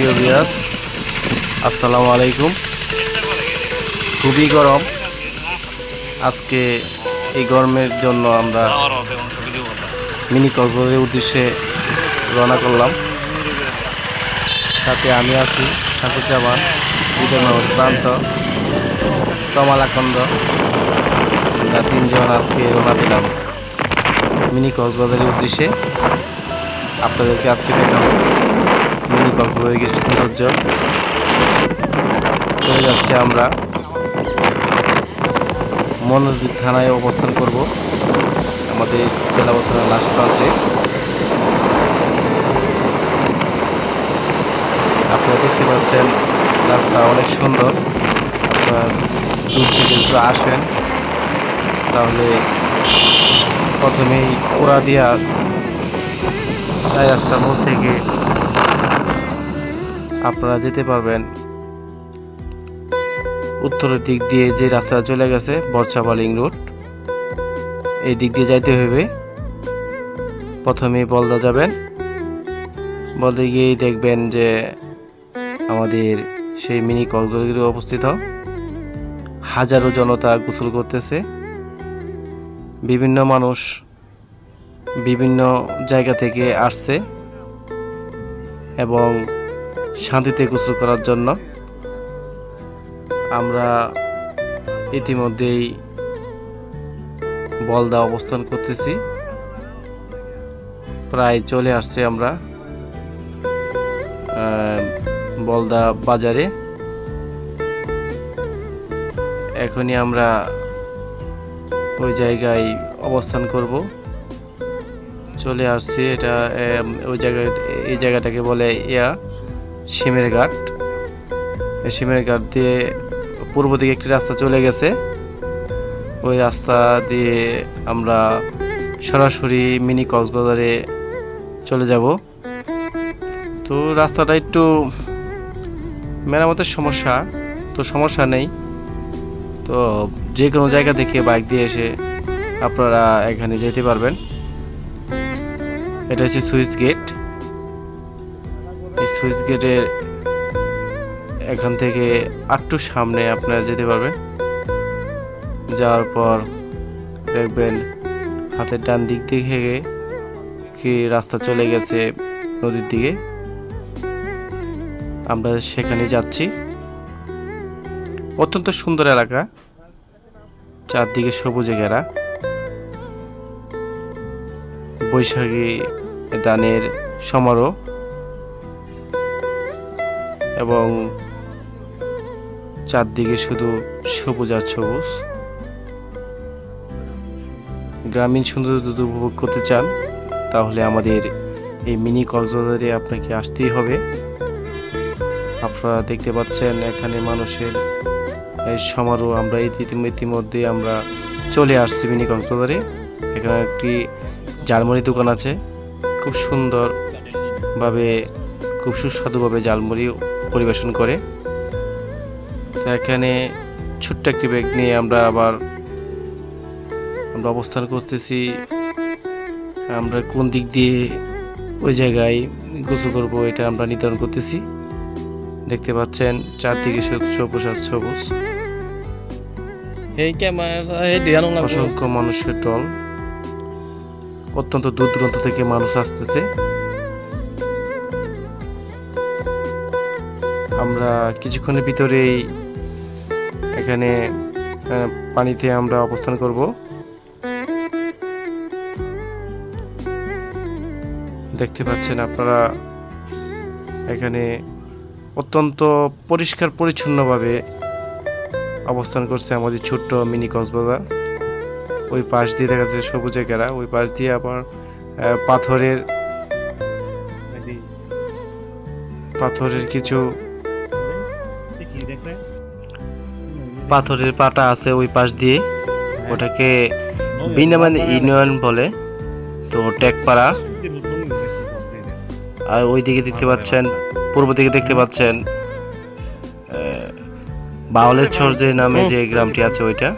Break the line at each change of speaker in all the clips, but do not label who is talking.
প্রিয় বিয়াস আসসালামু আলাইকুম। খুবই গরম। আজকে এই গরমের জন্য আমরা মিনি কক্সবাজারের উদ্দেশ্যে রওনা করলাম। সাথে আমি আছি ঠাকুরজামান বিজয়নগর প্রান্ত, কমলাকন্দ। আমরা তিনজন আজকে রওনা দিলাম মিনি কক্সবাজারের উদ্দেশ্যে। আপনাদেরকে আজকে দেখাবো। কক্সবাজারের কিছু সৌন্দর্য। চলে যাচ্ছে আমরা। মনোদ্বীপ থানায় অবস্থান করব। আমাদের বেলাবো থানার লাস্ট প্রান্তে আপনারা দেখতে পাচ্ছেন, রাস্তা অনেক সুন্দর। আপনারা দূর থেকে একটু আসেন। তাহলে প্রথমেই পোড়া দিয়া চাই রাস্তার মোড় থেকে আপনারা যেতে পারবেন। উত্তরের দিক দিয়ে যে রাস্তা চলে গেছে বর্ষাবালিং রোড, এই দিক দিয়ে যাইতে হবে প্রথমে বলদা যাবেন। বলতে গিয়েই দেখবেন যে আমাদের সেই মিনি কক্সবাজারে অবস্থিত। হাজারো জনতা গোসল করতেছে। বিভিন্ন মানুষ বিভিন্ন জায়গা থেকে আসছে। এবং শান্তিতে গোসল করার জন্য। আমরা ইতিমধ্যেই বলদা অবস্থান করতেছি। প্রায় চলে আসছে আমরা বলদা বাজারে। এখনই আমরা ওই জায়গায় অবস্থান করব। চলে আসছি, এটা ওই জায়গায়, এই জায়গাটাকে বলে ইয়া। সিমের ঘাট। এই সিমের ঘাট দিয়ে পূর্ব দিকে একটি রাস্তা চলে গেছে। ওই রাস্তা দিয়ে আমরা সরাসরি মিনি কক্সবাজারে চলে যাব। তো রাস্তাটা একটু মেরামতের সমস্যা, তো সমস্যা নেই। তো যে কোনো জায়গা থেকে বাইক দিয়ে এসে আপনারা এখানে যেতে পারবেন। এটা হচ্ছে সুইচ গেট। সুইচ গেটের এখান থেকে আটটু সামনে আপনারা যেতে পারবেন। যাওয়ার পর দেখবেন হাতের ডান দিক থেকে কি রাস্তা চলে গেছে নদীর দিকে। আমরা সেখানে যাচ্ছি। অত্যন্ত সুন্দর এলাকা। চারদিকে সবুজে ঘেরা। বৈশাখী দানের সমারোহ। এবং চারদিকে শুধু সবুজ আর সবুজ। গ্রামীণ সৌন্দর্য উপভোগ করতে চান, তাহলে আমাদের এই মিনি কক্সবাজারে আপনাকে আসতেই হবে। আপনারা দেখতে পাচ্ছেন এখানে মানুষের সমারোহ, আমরা ইতিমধ্যে আমরা চলে আসছি মিনি কক্সবাজারে। এখানে একটি জালমুড়ি দোকান আছে। খুব সুন্দরভাবে, খুব সুস্বাদুভাবে জালমুড়ি পরিবেশন করে। তো এখানে ছোট্ট একটি ব্যাগ নিয়ে আমরা আবার আমরা অবস্থান করতেছি। আমরা কোন দিক দিয়ে ওই জায়গায় গোসল করব এটা আমরা নির্ধারণ করতেছি। দেখতে পাচ্ছেন চারদিকে সবুজ আর সবুজ। অসংখ্য মানুষের টল অত্যন্ত দূর দূরান্ত থেকে মানুষ আসতেছে। আমরা কিছুক্ষণের ভিতরেই এখানে পানিতে আমরা অবস্থান করব। দেখতে পাচ্ছেন আপনারা এখানে অত্যন্ত পরিষ্কার পরিচ্ছন্নভাবে অবস্থান করছে আমাদের ছোট্ট মিনি কক্সবাজার। ওই পাশ দিয়ে দেখা যাচ্ছে সবুজে ঘেরা ওই পাশ দিয়ে আবার পাথরের পাথরের কিছু পাথরের পাটা আছে ওই পাশ দিয়ে। ওটাকে বিনামান ইউনিয়ন বলে। তো টেকপাড়া আর ওই দিকে দেখতে পাচ্ছেন, পূর্ব দিকে দেখতে পাচ্ছেন বাউলেশ্বর যে নামে যে গ্রামটি আছে ওইটা।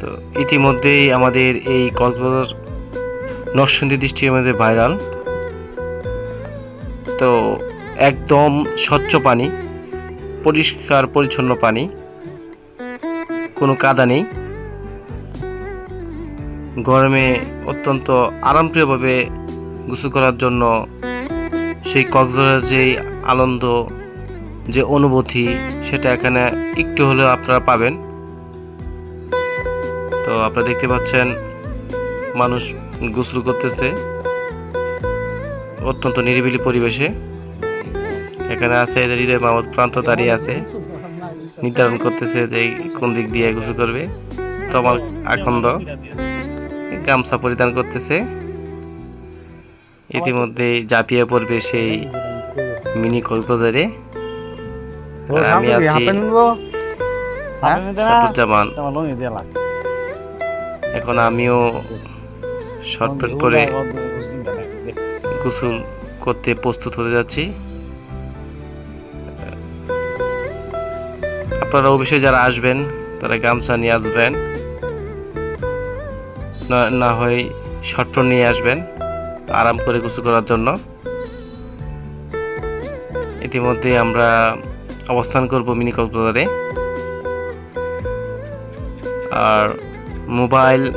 তো ইতিমধ্যেই আমাদের এই কক্সবাজার নরসিংদী ডিস্ট্রিক্টের মধ্যে ভাইরাল। তো একদম স্বচ্ছ পানি, পরিষ্কার, পরিচ্ছন্ন পানি। কোনো কাদা নেই। গরমে অত্যন্ত আরামপ্রিয়ভাবে গোসল করার জন্য সেই কক্সবাজারের যে আনন্দ, যে অনুভূতি, সেটা এখানে একটু হলেও আপনারা পাবেন। তো আপনারা দেখতে পাচ্ছেন, মানুষ গোসল করতেছে। অত্যন্ত নিরিবিলি পরিবেশে। এখানে আছে হৃদয় মাহমুদ, প্রান্ত দাঁড়িয়ে আছে। নির্ধারণ করতেছে যে কোন দিক দিয়ে গোসল করবে। তমাল আখন্দ গামছা পরিধান করতেছে। ইতিমধ্যে জাপিয়ে পড়বে সেই মিনি কক্সবাজারে। আর আমি আছি শামসুজ্জামান এখন আমিও শর্ট প্যান্ট পরে গোসল করতে প্রস্তুত হতে যাচ্ছি। আপনারা অবশ্যই যারা আসবেন, তারা গামছা নিয়ে আসবেন। না- হয় শর্ট নিয়ে আসবেন, আরাম করে গোসল করার জন্য। ইতিমধ্যে আমরা অবস্থান করব মিনি কক্সবাজারে আর মোবাইল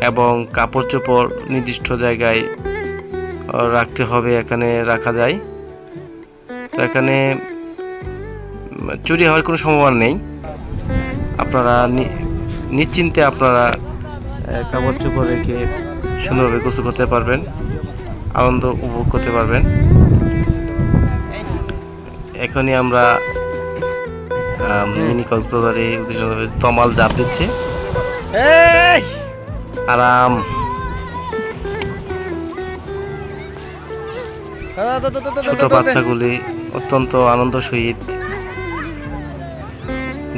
এবং কাপড় চোপড় নির্দিষ্ট জায়গায় রাখতে হবে, এখানে রাখা যায়। তো এখানে চুরি হওয়ার কোনো সম্ভাবনা নেই। আপনারা নিশ্চিন্তে আপনারা কাপড় চোপড় রেখে সুন্দরভাবে গোসল করতে পারবেন আনন্দ উপভোগ করতে পারবেন। এখনই আমরা মিনি কক্সবাজারে তমাল জাপ দিচ্ছে। আরাম। ছোট বাচ্চাগুলি অত্যন্ত আনন্দ সহিত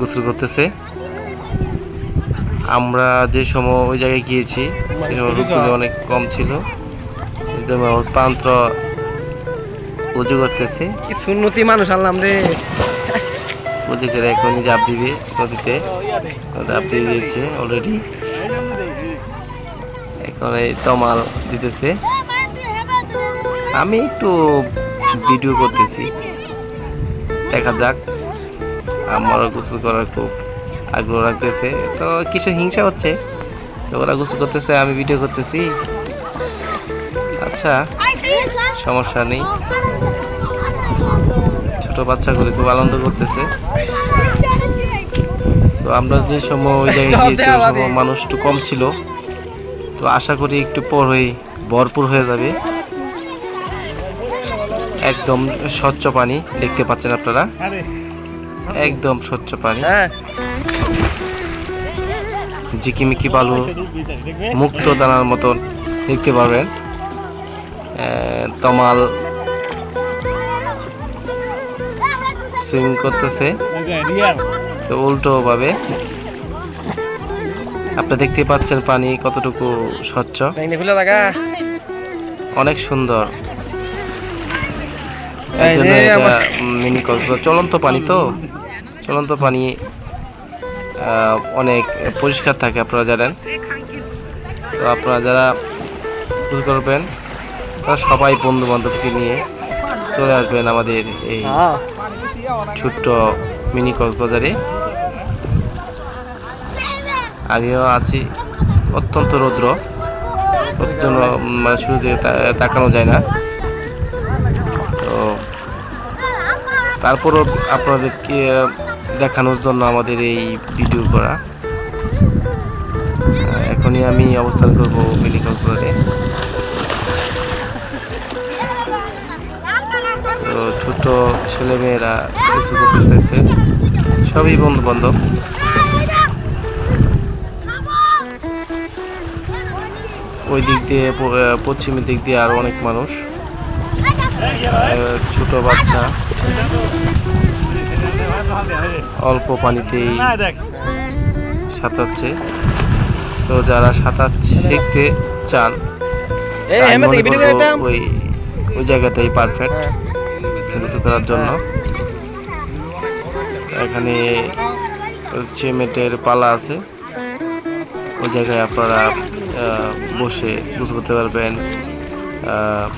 গোসল করতেছে। আমরা যে সময় ওই জায়গায় গিয়েছি সেই সময় অনেক কম ছিল। আমার প্রান্ত উজু করতেছে।
সুন্নতি মানুষ আনলাম রে।
উজু করে এখনই জাপ দিবে নদীতে জাপ দিয়ে দিয়েছে অলরেডি এখন এই তমাল দিতেছে। আমি একটু ভিডিও করতেছি। দেখা যাক। আমারও গোসল করার খুব আগ্রহ রাখতেছে। তো কিছু হিংসা হচ্ছে। তো ওরা গোসল করতেছে আমি ভিডিও করতেছি। আচ্ছা সমস্যা নেই। ছোট বাচ্চাগুলি খুব আনন্দ করতেছে। তো আমরা যে সময় ওই জায়গায় গিয়েছি সময় মানুষ একটু কম ছিল। তো আশা করি একটু পর হয়ে ভরপুর হয়ে যাবে। একদম স্বচ্ছ পানি দেখতে পাচ্ছেন আপনারা। একদম স্বচ্ছ পানি।
হ্যাঁ।
ঝিকিমিকি বালু মুক্ত দানার মতন দেখতে পারবেন। আহ, তমাল সুইং করতেছে। তো উল্টো ভাবে আপনি দেখতে পাচ্ছেন পানি কতটুকু স্বচ্ছ। অনেক সুন্দর। মিনি চলন্ত পানি তো। চলন্ত পানি অনেক পরিষ্কার থাকে, আপনারা জানেন। তো আপনারা যারা গোসল করবেন, তারা সবাই বন্ধু বান্ধবকে নিয়ে চলে আসবেন আমাদের এই ছোট্ট মিনি কক্সবাজারে। আমিও আছি, অত্যন্ত রৌদ্র। জন্য মানে শুরু থেকে তাকানো যায় না। তো তারপরও আপনাদেরকে দেখানোর জন্য আমাদের এই ভিডিও করা। এখনই আমি অবস্থান করব মিনি কক্সবাজারে তো ছোট ছেলেমেয়েরা কিছু করতে দেখছে। সবই বন্ধু বান্ধব। ওই দিক দিয়ে পশ্চিমের দিক দিয়ে আরও অনেক মানুষ। ছোট বাচ্চা। অল্প পানিতেই সাঁতারছে তো যারা সাঁতার শিখতে চান মনে ওই ওই জায়গাটাই পারফেক্ট কিছু করার জন্য এখানে সিমেন্টের পালা আছে ওই জায়গায় আপনারা বসে গোসল করতে পারবেন আহ,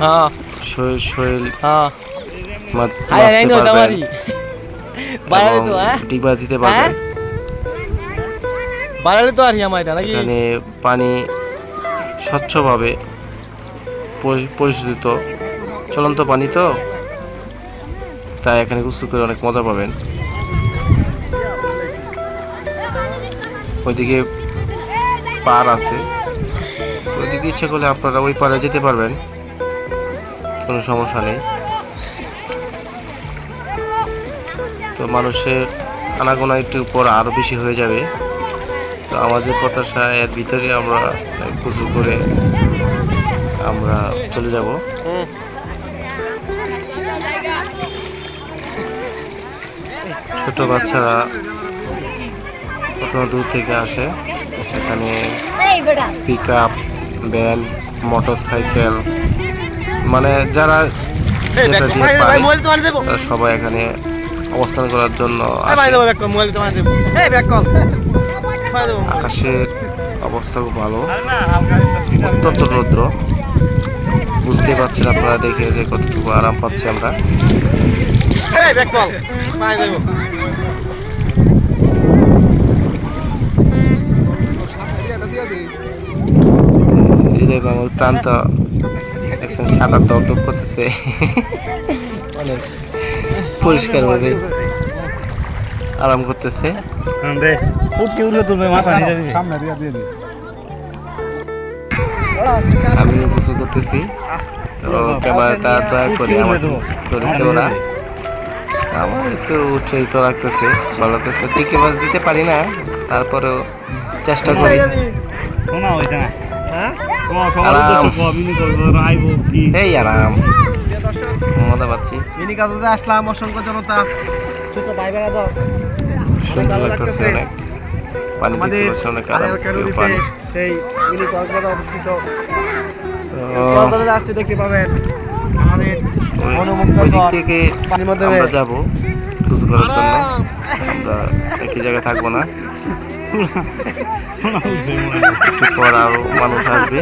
হ্যাঁ
শরীর শরীর
হ্যাঁ বাড়ালে তো হ্যাঁ?
দিতে
হ্যাঁ? বাড়ালে তো আর আমার নাকি?
এখানে পানি স্বচ্ছভাবে পরিশোধিত চলন্ত পানি তো। তাই এখানে গোসল করে অনেক মজা পাবেন। ওইদিকে পার আছে। ওইদিকে ইচ্ছে করলে আপনারা ওই পারে যেতে পারবেন। কোনো সমস্যা নেই। তো মানুষের আনাগোনা একটু পর আরও বেশি হয়ে যাবে। তো আমাদের প্রত্যাশা এর ভিতরে আমরা গোসল করে আমরা চলে যাব। ছোট বাচ্চারা কত দূর থেকে আসে। এখানে pick up van motorcycle মানে যারা যেটা দিয়ে সবাই এখানে অবস্থান করার জন্য আকাশের অবস্থা খুব ভালো। অত্যন্ত রৌদ্র। বুঝতে পারছেন আপনারা দেখে যে কতটুকু আরাম পাচ্ছি আমরা। প্রান্ত এখন সাদা দপদপ করতেছে। অনেক। পরিষ্কার ভাবে আরাম করতেছে। আমি গোসল করতেছি। তো ক্যামেরাটা দয়া করে আমার ধরেছে ওরা। আমার একটু উৎসাহিত তো রাখতেছে ভালো লাগতেছে। ঠিক এবার দিতে পারি না তারপরেও চেষ্টা করি।
হ্যাঁ?
আরাম। এই আরাম। মজা পাচ্ছি।
মিনি কাজে আসলাম অসংখ্য জনতা। ছোট ভাই বেড়া দাও
সুন্দর লাগতেছে। অনেক পানি পারছে অনেক পানি।
সেই মিনি কক্সবাজার অবস্থিত। কক্সবাজারে আসতে দেখতে পাবেন আমাদের পানির মধ্যে
আমরা যাব গোসল করার জন্য। আমরা একই জায়গায় থাকব না। একটু পর আরও মানুষ আসবে।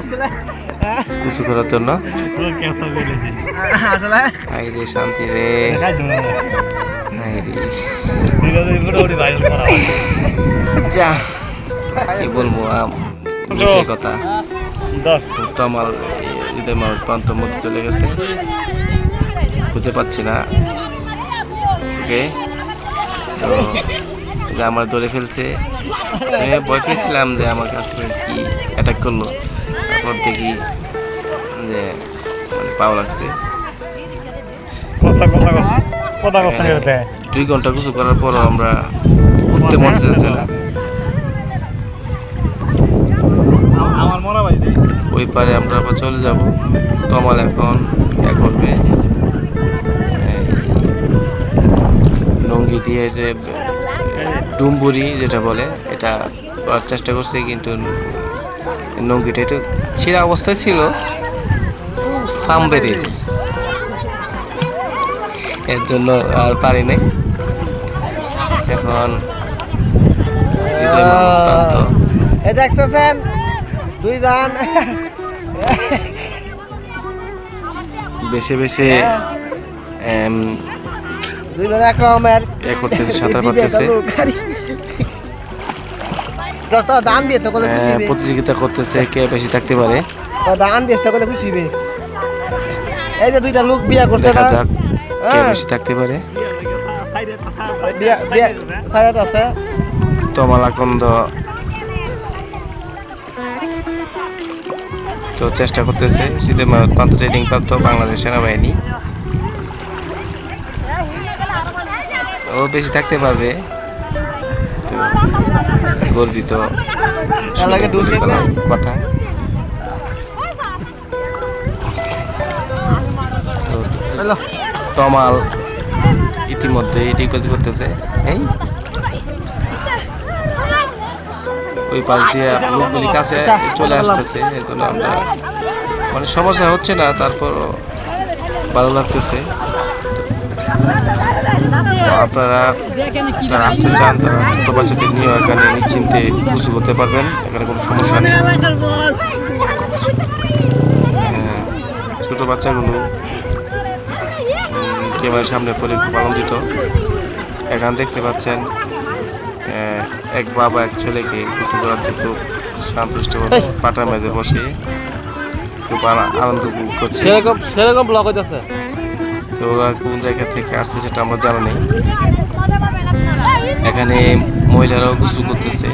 আসলে
গোসল করার জন্য। হাই রে শান্তি রে। হাই যা কি বলব কথা। তো আমার হৃদয় প্রান্তর মধ্যে চলে গেছে। খুঁজে পাচ্ছি না। ওকে। তো যে আমার ধরে ফেলছে। আমি ভয় পেয়েছিলাম যে আমার আসলে কি অ্যাটাক করল। তারপর দেখি যে মানে পাও লাগছে।
করে দেয়
দুই ঘণ্টা কিছু করার পরও আমরা উঠতে মন চাইছে না। ওই পারে আমরা আবার চলে যাব। তমাল এখন করবে এই লুঙ্গি দিয়ে যে ডুম্বুরি যেটা বলে এটা করার চেষ্টা করছে কিন্তু লুঙ্গিটা একটু ছিঁড়া অবস্থায় ছিল ফাম বেরিয়েছে এর জন্য আর পারি নাই। এখন
এই দেখতেছেন দুই জন
বেছে বেছে এম,
দুই জন এক রকমের
এ করতেছে সাঁতার
দশটা দান দিয়ে তো করলে খুশি হবে।
প্রতিযোগিতা করতেছে কে বেশি থাকতে পারে?
দান দিয়ে তো করলে খুশি হবে। এই যে দুইটা লোক বিয়া করছে
দেখা যাক কে
হ্যাঁ।
বেশি থাকতে পারে।
বিয়া বিয়া সারাত আছে।
তমালাকন্দ। তো চেষ্টা করতেছে শীতের প্রান্ত ট্রেনিং প্রাপ্ত বাংলাদেশ সেনাবাহিনী। ও বেশি থাকতে পারবে। গর্বিত। কথা। তমাল ইতিমধ্যে ডিপোজিট করতেছে। এই। ওই পাশ দিয়ে লোকগুলি কাছে চলে আসতেছে এই জন্য আমরা মানে সমস্যা হচ্ছে না তারপর ভালো লাগতেছে। আপনারা যারা আসতে চান তারা ছোট বাচ্চাদের নিয়ে এখানে নিশ্চিন্তে খুশি হতে পারবেন। এখানে কোনো সমস্যা নেই। হ্যাঁ, বাচ্চাগুলো ক্যামেরার সামনে পরে খুব আনন্দিত এখানে দেখতে পাচ্ছেন এক বাবা এক ছেলেকে কিছু করাচ্ছে খুব সন্তুষ্ট পাটা মেঝে বসে খুব আনন্দ করছে।
সেরকম সেরকম ব্লক হইতেছে।
তো ওরা কোন জায়গা থেকে আসছে সেটা আমরা জানা নেই। এখানে মহিলারাও গোসল করতেছে।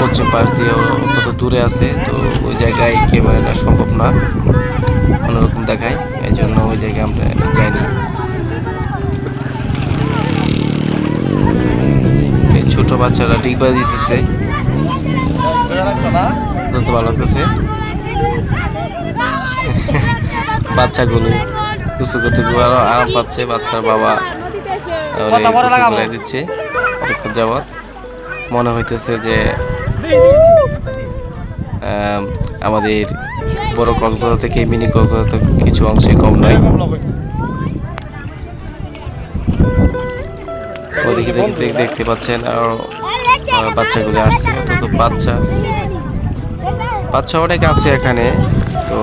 পশ্চিম পাশ দিয়ে অত্যন্ত দূরে আছে তো ওই জায়গায় ক্যামেরাটা সম্ভব না। অন্যরকম দেখায় এই জন্য ওই জায়গায় আমরা যাইনি। ছোট বাচ্চারা ডিগবা দিতেছে। অত্যন্ত ভালো লাগতেছে। বাচ্চাগুলো করতে খুব আরও আরাম পাচ্ছে বাচ্চার বাবা। দিচ্ছে অনেকক্ষণ যাবৎ মনে হইতেছে যে আমাদের বড় কক্সবাজার থেকে মিনি কক্সবাজার কিছু অংশে কম নয়। ওদিকে দেখতে দেখতে পাচ্ছেন আর বাচ্চাগুলো আসছে অন্তত বাচ্চা। বাচ্চা অনেক আছে এখানে। তো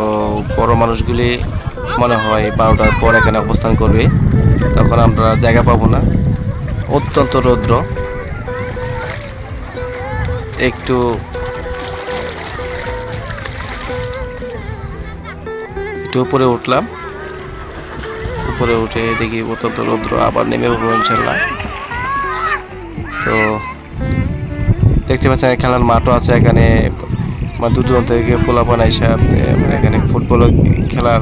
বড় মানুষগুলি মনে হয় বারোটার পর এখানে অবস্থান করবে। তখন আমরা জায়গা পাবো না। অত্যন্ত রৌদ্র। একটু একটু উপরে উঠলাম। উপরে উঠে দেখি অত্যন্ত রৌদ্র। আবার নেমে উঠবো ইনশাল্লাহ। তো দেখতে পাচ্ছেন, খেলার মাঠও আছে এখানে। আমার দূর দূরান্ত থেকে পোলাপান এখানে ফুটবল খেলার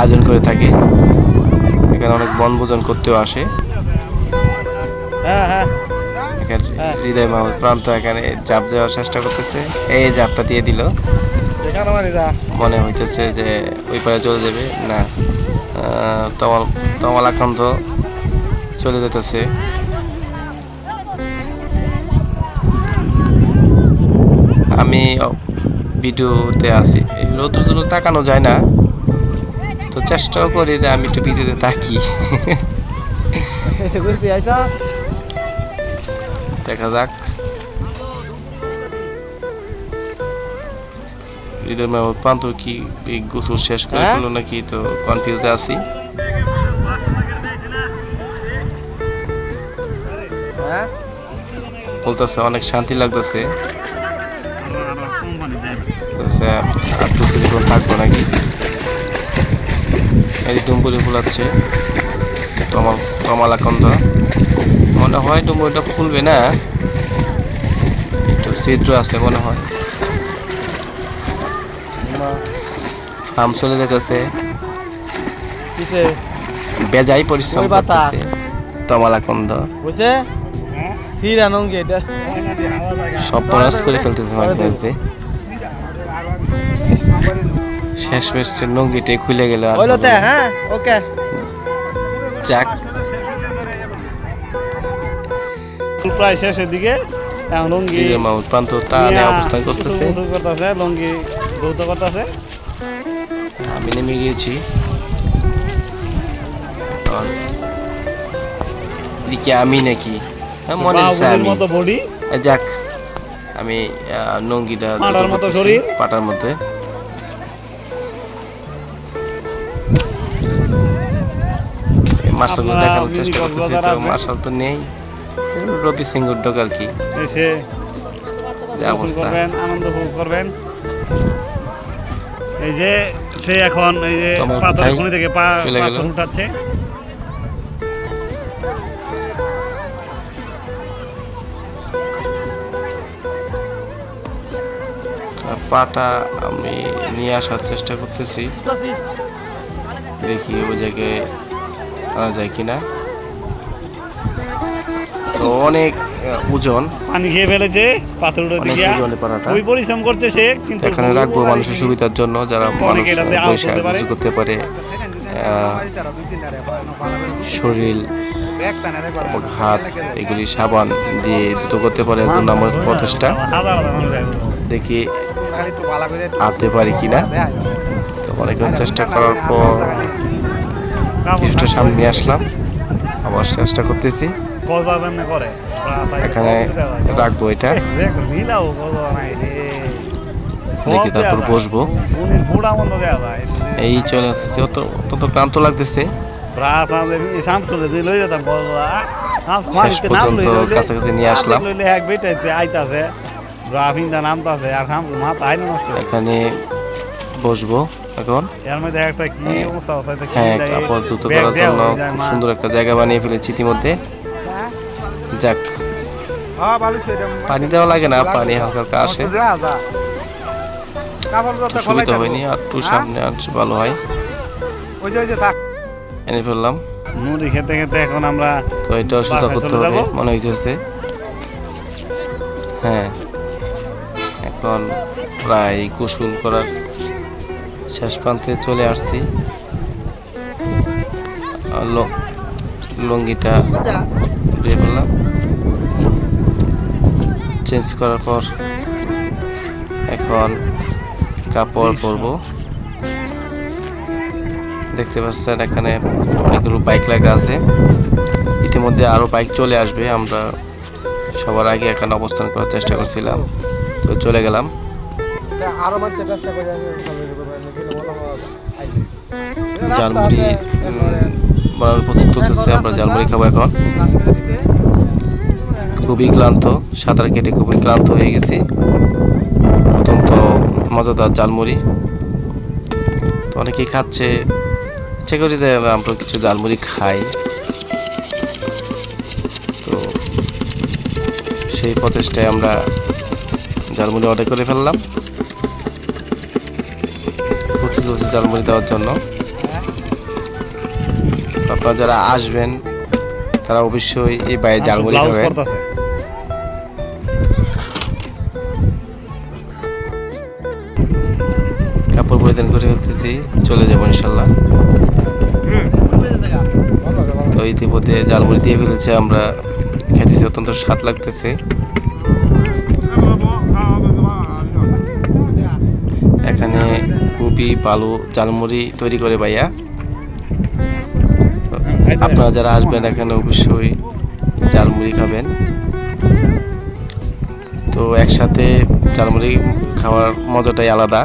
আয়োজন করে থাকে। এখানে অনেক বনভোজন করতেও আসে।
হ্যাঁ হ্যাঁ।
এখানে
হ্যাঁ।
হৃদয় মাহমুদ প্রান্ত এখানে জাপ দেওয়ার চেষ্টা করতেছে। এই জাপটা দিয়ে দিল।
মানে
হইতেছে যে ওই পারে চলে যাবে। না তমাল তমাল আকান্ত চলে যেতেছে। আমি ভিডিওতে আছি। রোদ্র জন্য তাকানো যায় না। তো চেষ্টাও করি যে আমি একটু ভিডিওতে তাকি দেখা যাক। হৃদয় মাহমুদ প্রান্ত কি গোসল শেষ করে
হ্যাঁ?
নাকি তো কনফিউজে আছি।
হ্যাঁ?
বলতেছে অনেক শান্তি লাগতেছে। আর থাকব নাকি? এই ডুম্বুরি ফুলাচ্ছে। তমাল তমালাকন্দ। মনে হয় ডুম্বুরিটা ফুলবে না। একটু ছিদ্র আছে মনে হয়। ফার্ম চলে যেতেছে। বেজাই পরিশ্রম। করতেছে। তমালাকন্দ।
বুঝছে? সিরা এটা।
সব পরাস করে ফেলতেছে মাঝে মাঝে। শেষ মেশে নঙ্গিটে খুলে গেল আর হবে
হ্যাঁ? ওকে।
যাক।
প্রায় শেষের দিকে এখন লঙ্গি
ঈদের মাহমুদ প্রান্ত টানে অবস্থান করতেছে।
করতেছে লঙ্গি দ্রুত করতেছে।
আমি নেমে গিয়েছি। আর এদিকে আমি নাকি? হ্যাঁ, মনে হচ্ছে আমি।
মতো বডি।
যাক। আমি আহ, নঙ্গিটা
পাটার মতো
করতেছি,
শরীর।
পাটার মধ্যে। দেখানোর চেষ্টা করতেছি তো তো নেই। রবি সিং উদ্যোগ আর কি।
এসে
অবস্থা।
আনন্দ ভোগ করবেন। এই যে সে এখন এই যে পাথর খনি থেকে? পাথর উঠাচ্ছে।
পাটা আমি নিয়ে আসার চেষ্টা করতেছি। দেখি ওই জায়গায় আনা যায় কিনা। তো অনেক ওজন।
পানি খেয়ে ফেলেছে ওই পরিশ্রম করছে সে কিন্তু
এখানে রাখব মানুষের সুবিধার জন্য যারা মানুষ। কিছু করতে পারে শরীর হাত এগুলি সাবান দিয়ে দ্রুত করতে পারে। এর জন্য আমার প্রচেষ্টা। দেখি আনতে পারি কিনা। তো অনেকক্ষণ চেষ্টা করার পর কিছুটা সামনে নিয়ে আসলাম। আবার চেষ্টা করতেছি। এখানে। রাখব এটা।
দেখ,
তারপর বসবো। এই চলে আসতেছে। অত অত ক্লান্ত লাগতেছে। শেষ পর্যন্ত কাছাকাছি নিয়ে আসলাম। এখানে বসবো এখন। হ্যাঁ কাপড় দ্রুত করার জন্য খুব সুন্দর একটা জায়গা বানিয়ে ফেলেছি ইতিমধ্যে। যাক
হ্যাঁ
পানি দেওয়া লাগে না পানি হালকা হালকা আসে। সুবিধা হয়নি আর একটু সামনে আসলে ভালো হয়।
ওই যে ওই যে থাক।
এনে ফেললাম।
মুড়ি খেতে খেতে এখন আমরা
তো এটা সুতা করতে হবে মনে হইতেছে। হ্যাঁ এখন প্রায় গোসল করার শেষ প্রান্তে চলে আসছি। লুঙ্গিটা দিয়ে ফেললাম চেঞ্জ করার পর এখন কাপড় পরবো। দেখতে পাচ্ছেন এখানে অনেকগুলো বাইক লাগা আছে। ইতিমধ্যে আরও বাইক চলে আসবে। আমরা সবার আগে এখানে অবস্থান করার চেষ্টা করছিলাম। তো চলে গেলাম।
আরও মানুষের ব্যবসা করে
জালমুড়ি বানানোর প্রস্তুত চলতেছে আমরা জালমুড়ি খাব এখন। খুবই ক্লান্ত সাঁতার কেটে খুবই ক্লান্ত হয়ে গেছি। অত্যন্ত মজাদার জালমুড়ি। তো অনেকেই খাচ্ছে ইচ্ছে করি আমরা কিছু জালমুড়ি খাই। তো সেই প্রচেষ্টায় আমরা জালমুড়ি অর্ডার করে ফেললাম। জালমুড়ি দেওয়ার জন্য। আপনারা যারা আসবেন তারা অবশ্যই এই বাইরে জালমুড়ি
ব্লাউজ
খাবেন কাপড় পরিধান করে ফেলতেছি চলে যাব ইনশাল্লাহ। তো ইতিমধ্যে জালমুড়ি দিয়ে ফেলেছে আমরা খেতেছি অত্যন্ত স্বাদ লাগতেছে। এখানে খুবই ভালো জালমুড়ি তৈরি করে ভাইয়া। আপনারা যারা আসবেন এখানে অবশ্যই জালমুড়ি খাবেন। তো একসাথে জালমুড়ি খাওয়ার মজাটাই আলাদা।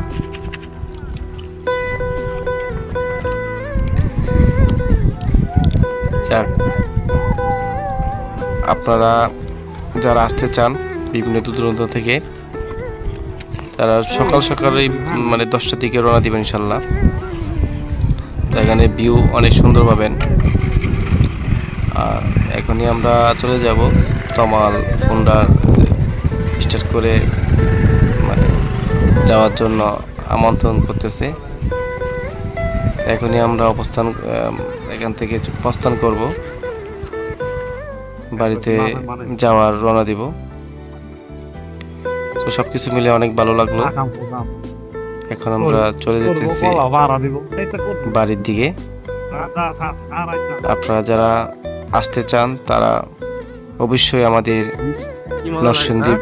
যাক, আপনারা যারা আসতে চান বিভিন্ন দূর দূরান্ত থেকে, তারা সকাল সকালেই মানে দশটার দিকে রওনা দিবেন ইনশাল্লাহ। তো এখানে ভিউ অনেক সুন্দর পাবেন আর এখনই আমরা চলে যাব তমাল ফোন্ডার স্টার্ট করে মানে যাওয়ার জন্য আমন্ত্রণ করতেছে। এখনই আমরা অবস্থান এখান থেকে প্রস্থান করব। বাড়িতে যাওয়ার রওনা দিব। তো সবকিছু মিলে অনেক ভালো লাগল। এখন আমরা চলে যেতেছি বাড়ির দিকে। আপনারা যারা আসতে চান, তারা অবশ্যই আমাদের নরসিংদী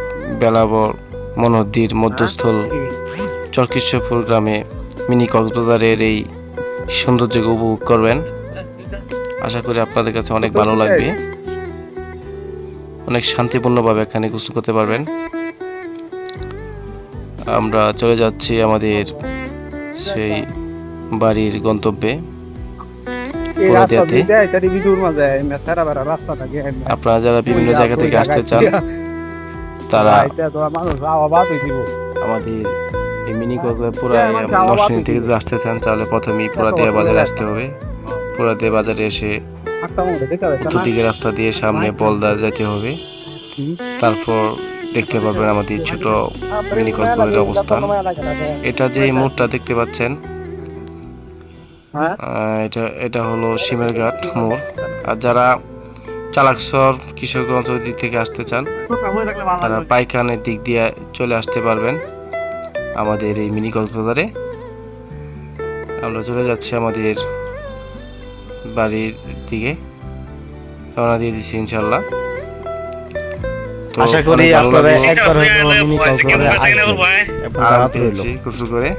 বেলাবর মনোদ্দির মধ্যস্থল চরকিশ্বরপুর গ্রামে মিনি কক্সবাজারের এই সৌন্দর্যকে উপভোগ করবেন। আশা করি আপনাদের কাছে অনেক ভালো লাগবে। অনেক শান্তিপূর্ণভাবে এখানে গোসল করতে পারবেন। আমরা চলে যাচ্ছি আমাদের সেই বাড়ির গন্তব্যে।
এই
পুরো
রাস্তা
যেতে।
দিয়ে দেয় তারি ভিডিওর মাঝে মেসারা বেড়া রাস্তা থাকে
আপনারা যারা বিভিন্ন জায়গা থেকে আসতে চান তারা আমাদের এই মিনি পুরা নরসিংদী থেকে যদি আসতে চান তাহলে প্রথমেই পুরাদিয়া বাজারে আসতে হবে। পুরাদিয়া বাজারে এসে উত্তর দিকে রাস্তা দিয়ে সামনে বলদা যেতে হবে। তারপর দেখতে পাবেন আমাদের ছোট মিনি কক্সবাজারের অবস্থান এটা যে মোড়টা দেখতে পাচ্ছেন
হ্যাঁ
এটা এটা হলো সিমের ঘাট মোড়। আর যারা চালাকসর কিশোরগঞ্জ ওই দিক থেকে আসতে চান তারা পাইখানের দিক দিয়ে চলে আসতে পারবেন আমাদের এই মিনি কক্সবাজারে আমরা চলে যাচ্ছি আমাদের বাড়ির দিকে। রওনা দিয়ে দিচ্ছি ইনশাল্লাহ
আশা করি আপনারা একবার হয়তো মিনি কক্সবাজারে আসবেন।
গোসল করে।